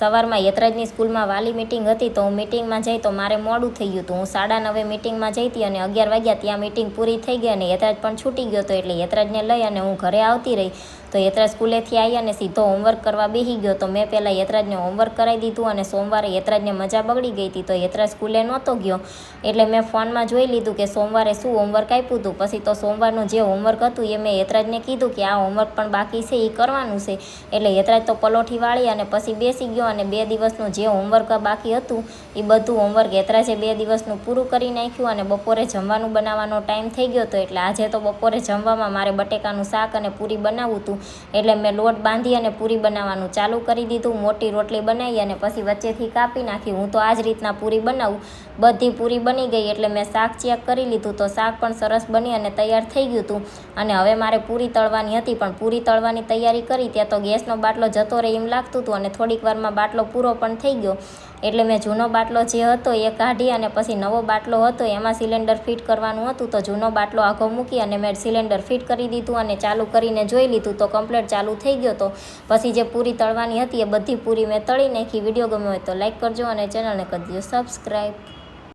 સવારમાં યતરાજની સ્કૂલમાં વાલી મિટિંગ હતી તો હું મિટિંગમાં જઈ તો મારે મોડું થઈ ગયું હતું. હું સાડા નવે મિટિંગમાં જઈ હતી અને અગિયાર વાગ્યા ત્યાં મિટિંગ પૂરી થઈ ગઈ અને યતરાજ પણ છૂટી ગયો હતો એટલે યતરાજને લઈ અને હું ઘરે આવતી રહી. તો યતરાજ સ્કૂલેથી આવી અને સીધો હોમવર્ક કરવા બેસી ગયો. તો મેં પહેલાં યતરાજને હોમવર્ક કરાવી દીધું અને સોમવારે યતરાજને મજા બગડી ગઈ હતી. તો યતરાજ સ્કૂલે નહોતો ગયો. એટલે મેં ફોનમાં જોઈ લીધું કે સોમવારે શું હોમવર્ક આપ્યું હતું. પછી તો સોમવારનું જે હોમવર્ક હતું એ મેં યતરાજને કીધું કે આ હોમવર્ક પણ બાકી છે એ કરવાનું છે. એટલે યતરાજ તો પલોઠી વાળી અને પછી બેસી ગયો અને બે દિવસનું જે હોમવર્ક બાકી હતું એ બધું હોમવર્ક યતરાજે બે દિવસનું પૂરું કરી નાખ્યું અને બપોરે જમવાનું બનાવવાનો ટાઈમ થઈ ગયો હતો. એટલે આજે તો બપોરે જમવામાં મારે બટેકાનું શાક અને પૂરી બનાવવું હતું. એટલે મેં લોટ બાંધી અને પૂરી બનાવવાનું ચાલુ કરી દીધું. મોટી રોટલી બનાવી અને પછી વચ્ચેથી કાપી નાખી. હું તો આ જ રીતના પૂરી બનાવું. બધી પૂરી બની ગઈ એટલે મેં શાક ચેક કરી લીધું તો શાક પણ સરસ બની અને તૈયાર થઈ ગયું હતું. અને હવે મારે પૂરી તળવાની હતી, પણ પૂરી તળવાની તૈયારી કરી ત્યાં તો ગેસનો બાટલો જતો રહે એમ લાગતું હતું અને થોડીક વારમાં બાટલો પૂરો પણ થઈ ગયો. એટલે મેં જૂનો બાટલો જે હતો એ કાઢી અને પછી નવો બાટલો હતો એમાં સિલિન્ડર ફિટ કરવાનું હતું. તો જૂનો બાટલો આઘો મૂકી અને મેં સિલિન્ડર ફિટ કરી દીધું અને ચાલુ કરીને જોઈ લીધું. તો કમ્પ્લેટ ચાલુ થઈ ગયો તો પછી જે પૂરી તળવાની હતી એ બધી પૂરી મેં તળી નાખી. વીડિયો ગમ્યો હોય તો લાઇક કરજો અને ચેનલને કરી દેજો સબસ્ક્રાઈબ